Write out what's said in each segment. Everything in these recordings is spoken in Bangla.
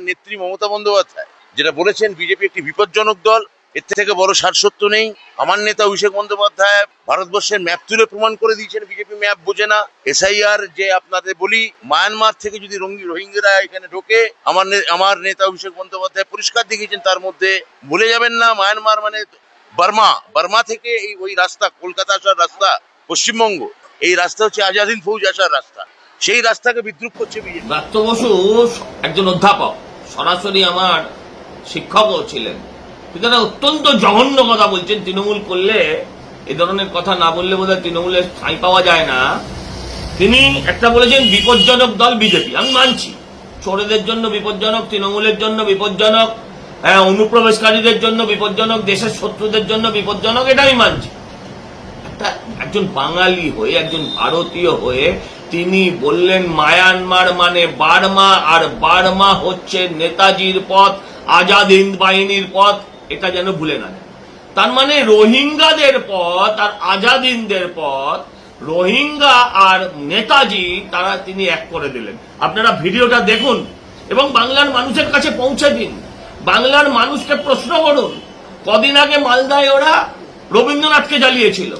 আমার নেত্রী মমতা বন্দ্যোপাধ্যায়, যেটা বলেছেন বিজেপি একটি বিপজ্জনক দল, এর থেকে বড় সারসত্য নেই। আমার নেতা অভিষেক বন্দ্যোপাধ্যায় ভারতবর্ষের ম্যাপ তুলে প্রমাণ করে দিয়েছেন, বিজেপি ম্যাপ বোঝে না। এসআইআর যে আপনাদের বলি, মায়ানমার থেকে যদি রোহিঙ্গি- রোহিঙ্গিরা এখানে ঢোকে, আমার আমার নেতা অভিষেক বন্দ্যোপাধ্যায় পরিষ্কার দেখিয়েছেন তার মধ্যে, ভুলে যাবেন না, মায়ানমার মানে বার্মা। বার্মা থেকে এই ওই রাস্তা, কলকাতা আসার রাস্তা, পশ্চিমবঙ্গ। এই রাস্তা হচ্ছে আজাদিন ফৌজ আসার রাস্তা। সেই রাস্তাকে বিদ্রুপ করছে বিজেপি। একজন অধ্যাপক। সরাসরি আমার শিক্ষকও ছিলেন। একটা অত্যন্ত জঘন্য কথা বলছেন। তৃণমূল করলে এ ধরনের কথা না বললে বোধহয় তৃণমূলের ঠাঁই পাওয়া যায় না। তিনি একটা বলেছেন, বিপজ্জনক দল বিজেপি। আমি মানছি। চোরেদের জন্য বিপজ্জনক, তৃণমূলের জন্য বিপজ্জনক হ্যাঁ অনুপ্রবেশকারীদের জন্য বিপজ্জনক, দেশের শত্রুদের জন্য বিপজ্জনক এটা আমি মানছি। একটা একজন বাঙালি হয়ে, একজন ভারতীয় হয়ে তিনি বললেন, মায়ানমার মানে বার্মা, আর বার্মা হচ্ছে নেতাজির পথ, আজাদ হিন্দ বাহিনীর পথ। এটা যেন ভুলে না। তার মানে রোহিঙ্গাদের পথ আর আজাদ হিন্দের পথ, রোহিঙ্গা আর নেতাজি, তারা তিনি এক করে দিলেন। আপনারা ভিডিওটা দেখুন এবং বাংলার মানুষের কাছে পৌঁছে দিন। বাংলার মানুষকে প্রশ্ন করুন, কদিন আগে মালদায় ওরা রবীন্দ্রনাথকে জ্বালিয়েছিল।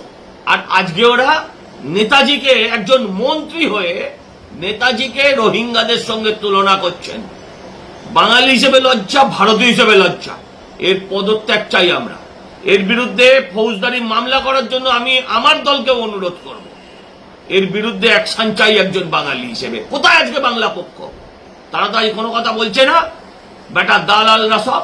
আর আজকে ওরা নেতাজিকে একজন মন্ত্রী হয়ে নেতাজিকে রোহিঙ্গাদের সঙ্গে তুলনা করছেন। বাঙালি হিসেবে লজ্জা, ভারতীয় হিসেবে লজ্জা। এর পদত্যাগ চাই আমরা। এর বিরুদ্ধে ফৌজদারি মামলা করার জন্য আমি আমার দলকে অনুরোধ করব। এর বিরুদ্ধে অ্যাকশন চাই একজন বাঙালি হিসেবে। কোথায় আজকে বাংলা পক্ষ? তারা তো আজ কোনো কথা বলছে না। বেটা দালাল না সব